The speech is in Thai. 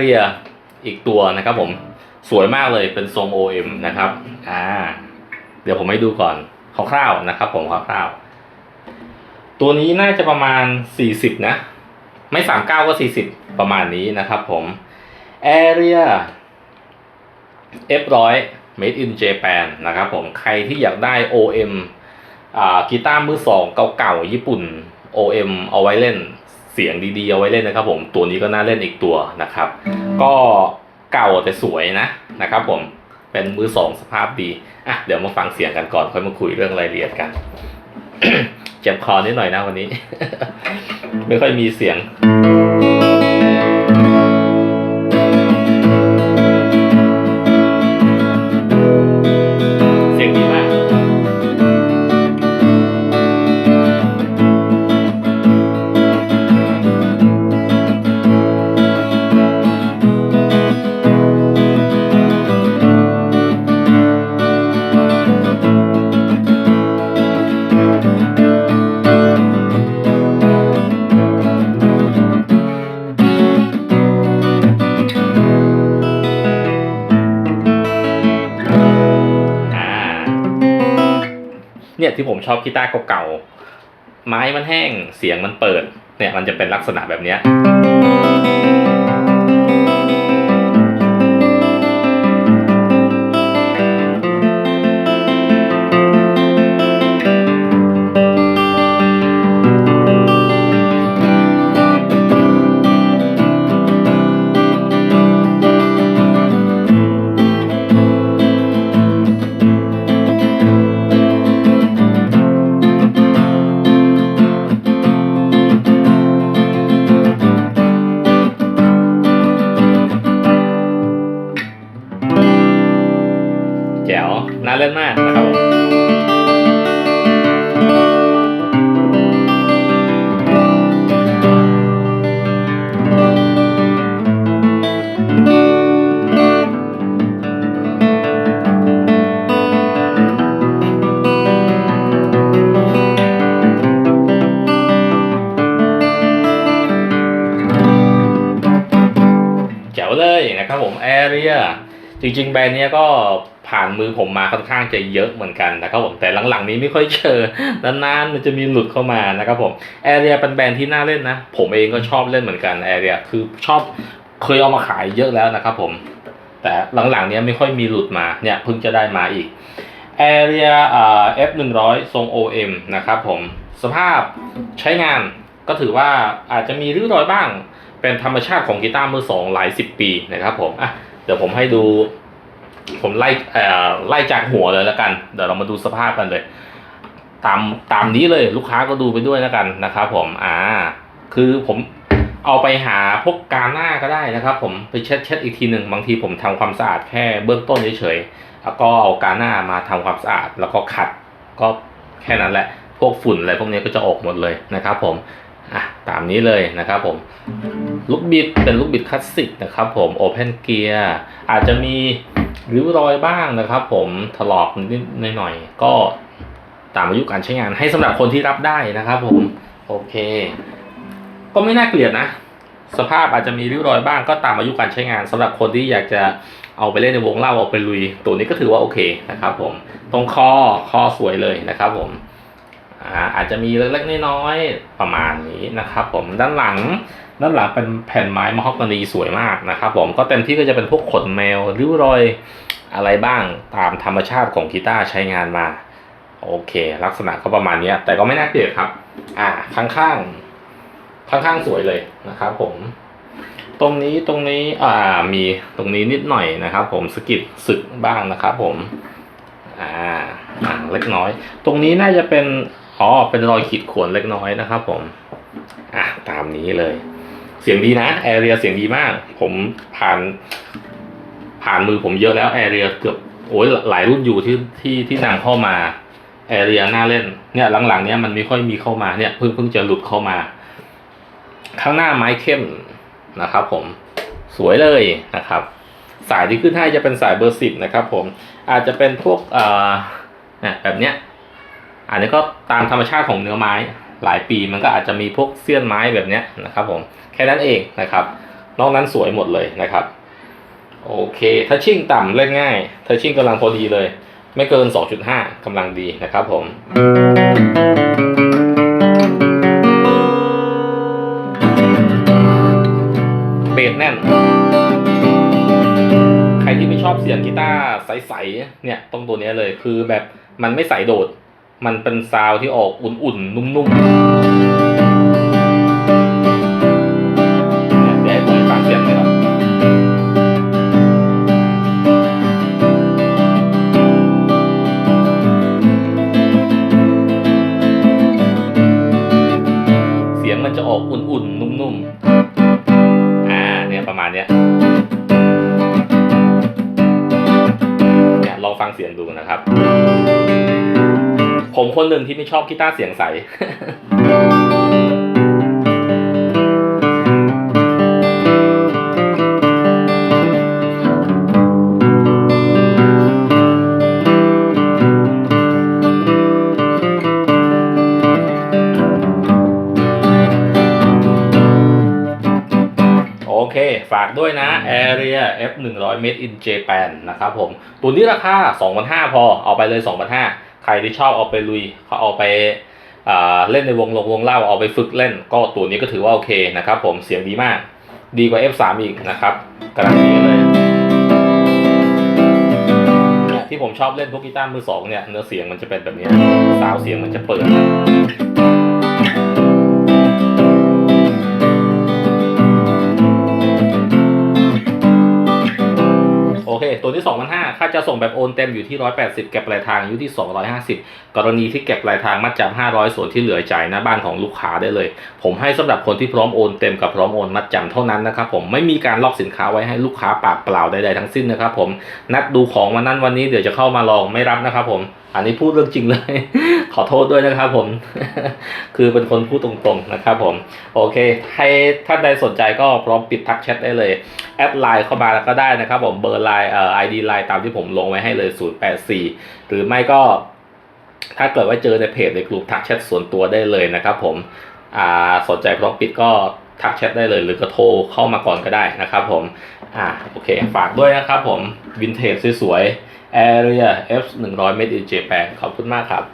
เรียอีกตัวนะครับผมสวยมากเลยเป็นทรง OM นะครับอ่าเดี๋ยวผมให้ดูก่อนคร่าวๆนะครับ ผมคร่าวๆตัวนี้น่าจะประมาณ 40 นะ ไม่39ก็ 40 ประมาณนี้นะครับผม Area F100 Made in Japan นะครับผมใครที่อยากได้ OM อ่ากีตาร์มือสองเก่าๆญี่ปุ่น OM เอาไว้เล่น เสียงดีๆเอาไว้เล่นนะครับ ผมตัวนี้ก็น่าเล่นอีกตัวนะครับ ก็เก่าแต่สวยนะนะครับ ผมเป็นมือสองสภาพดีอะเดี๋ยวมาฟังเสียงกันก่อนค่อยมาคุยเรื่องรายละเอียดกันเจ็บคอนิดหน่อยนะวันนี้ ไม่ค่อยมีเสียง ที่ผมชอบกีตาร์เก่าๆไม้มันแห้งเสียงมันเปิด เนี่ยมันจะเป็นลักษณะแบบเนี้ย ครับผมแอเรียจริง ๆ แบรนด์นี้ก็ผ่านมือผมมาค่อนข้างจะเยอะเหมือนกันนะครับผมแต่หลังๆนี้ไม่ค่อยเจอนานๆมันจะมีหลุดเข้ามานะครับผมแอเรียเป็นแบรนด์ที่น่าเล่นนะ ผมเองก็ชอบเล่นเหมือนกันแอเรียคือชอบเคยเอามาขายเยอะแล้วนะครับผมแต่หลังๆนี้ไม่ค่อยมีหลุดมาเนี่ยเพิ่งจะได้มาอีก Area อ่า F100 ทรง OM นะครับผมสภาพใช้งานก็ถือว่าอาจจะมีริ้วรอยบ้าง เป็นธรรมชาติของกีตาร์มือสองหลายสิบปีนะครับผมอะเดี๋ยวผมให้ดู ผมไล่เอ่อไล่จากหัวเลยแล้วกัน เดี๋ยวเรามาดูสภาพกันเลย ตามตามนี้เลยลูกค้าก็ดูไปด้วยแล้วกันนะครับผมอ่าคือผมเอาไปหาพวกกาหน้าก็ได้นะครับ ผมไปเช็ดเช็ดอีกทีหนึ่งบางทีผมทำความสะอาดแค่เบื้องต้นเฉยๆแล้วก็เอากาหน้ามาทำความสะอาด แล้วก็ขัดก็แค่นั้นแหละ พวกฝุ่นอะไรพวกนี้ก็จะออกหมดเลยนะครับ ผมอะตามนี้เลยนะครับผม ลูกบิดเป็นลูกบิดคลาสสิกนะครับผมโอเพนเกียร์อาจจะมีริ้วรอยบ้างนะครับผมถลอกนิดหน่อยก็ตามอายุการใช้งานให้สำหรับคนที่รับได้นะครับผมโอเค ก็ไม่น่าเกลียดนะ สภาพอาจจะมีริ้วรอยบ้างก็ตามอายุการใช้งานสำหรับคนที่อยากจะเอาไปเล่นในวงเล่าเอาไปลุย ตัวนี้ก็ถือว่าโอเคนะครับผมตรงคอคอสวยเลยนะครับผม อ่าอาจจะมีเล็กๆน้อยๆประมาณนี้นะครับ ผมด้านหลังด้านหลังเป็นแผ่นไม้มะฮอกกานีสวยมากนะครับผมก็เต็มที่ก็จะเป็นพวกขนแมวริ้วรอยอะไรบ้างตามธรรมชาติของกีตาร์ใช้งานมา โอเค ลักษณะก็ประมาณนี้แต่ก็ไม่น่าเกลียดครับ อ่าข้างๆข้างๆสวยเลยนะครับผม ตรงนี้ตรงนี้อ่ามีตรงนี้นิดหน่อยนะครับ ผมสกิดสึกบ้างนะครับ ผมอ่าอ่าเล็กน้อย ตรงนี้น่าจะเป็น อ๋อ เป็นรอยขีดข่วนเล็กน้อยนะครับผม อะ ตามนี้เลย เสียงดีนะ แอเรียเสียงดีมาก ผมผ่าน ผ่านมือผมเยอะแล้วแอเรียเกือบ โอ้ยหลายรุ่นอยู่ที่ที่ที่นำเข้ามา แอเรียน่าเล่น เนี่ยหลังๆ เนี้ยมันไม่ค่อยมีเข้ามา เนี่ยเพิ่งเพิ่งจะหลุดเข้ามา ข้างหน้าไม้เข้มนะครับผม สวยเลยนะครับ สายที่ขึ้นให้จะเป็นสายเบอร์สิบนะครับผม อาจจะเป็นพวกเอ่อแบบเนี้ย อันนี้ก็ตามธรรมชาติของเนื้อไม้ หลายปีมันก็อาจจะมีพวกเสี้ยนไม้แบบนี้นะครับผมแค่นั้นเองนะครับ นอกนั้นสวยหมดเลยนะครับ โอเคถ้าชิ่งต่ำเล่นง่ายถ้าชิ่งกำลังพอดีเลย ไม่เกิน 2.5กำลังดีนะครับผมเบสแน่น ใครที่ไม่ชอบเสียงกีตาร์ใสๆเนี่ยต้องตัวนี้เลยคือแบบมันไม่ใสโดด มันเป็นซาวที่ออกอุ่นๆ นุ่มๆ คนหนึ่งที่ไม่ชอบกีตาร์เสียงใส โอเค ฝากด้วยนะ Area F 1 0 0 Made in Japan นะครับผม ตัวนี้ราคา 2,500 พอ เอาไปเลย 2,500 ใครที่ชอบเอาไปลุยเขาเอาไปอ่าเล่นในวงลงวงเล่าเอาไปฝึกเล่น ก็ตัวนี้ก็ถือว่าโอเคนะครับผมเสียงดีมาก ดีกว่า F3 อีกนะครับการันตีเลยที่ผมชอบเล่นพวกกีตาร์มือสองเนี่ยเนื้อเสียงมันจะเป็นแบบนี้ซาวเสียงมันจะเปิดโอเค ตัวที่2,500 จะส่งแบบโอนเต็มอยู่ที่ 180 เก็บปลายทางอยู่ที่ 250 กรณีที่เก็บปลายทางมัดจำ500 ส่วนที่เหลือจ่ายหน้าบ้านของลูกค้าได้เลย ผมให้สำหรับคนที่พร้อมโอนเต็มกับพร้อมโอนมัดจำเท่านั้นนะครับผมไม่มีการล็อกสินค้าไว้ให้ลูกค้าปากเปล่าใดๆทั้งสิ้นนะครับผมนัดดูของวันนั้นวันนี้เดี๋ยวจะเข้ามาลองไม่รับนะครับผม อันนี้พูดเรื่องจริงเลย ขอโทษด้วยนะครับผม คือเป็นคนพูดตรงๆนะครับผม โอเคให้ท่านใดสนใจก็พร้อมปิดทักแชทได้เลย แอดไลน์เข้ามาแล้วก็ได้นะครับผม เบอร์ไลน์เอ่อไอดีไลน์ตามที่ผมลงไว้ให้เลย 084 หรือไม่ก็ ถ้าเกิดว่าเจอในเพจในกลุ่มทักแชทส่วนตัวได้เลยนะครับผม อ่า สนใจพร้อมปิดก็ทักแชทได้เลยหรือก็โทรเข้ามาก่อนก็ได้นะครับผม อ่า โอเค ฝากด้วยนะครับผม วินเทจสวยๆ Area F 100 Made in Japan ขอบคุณมากครับ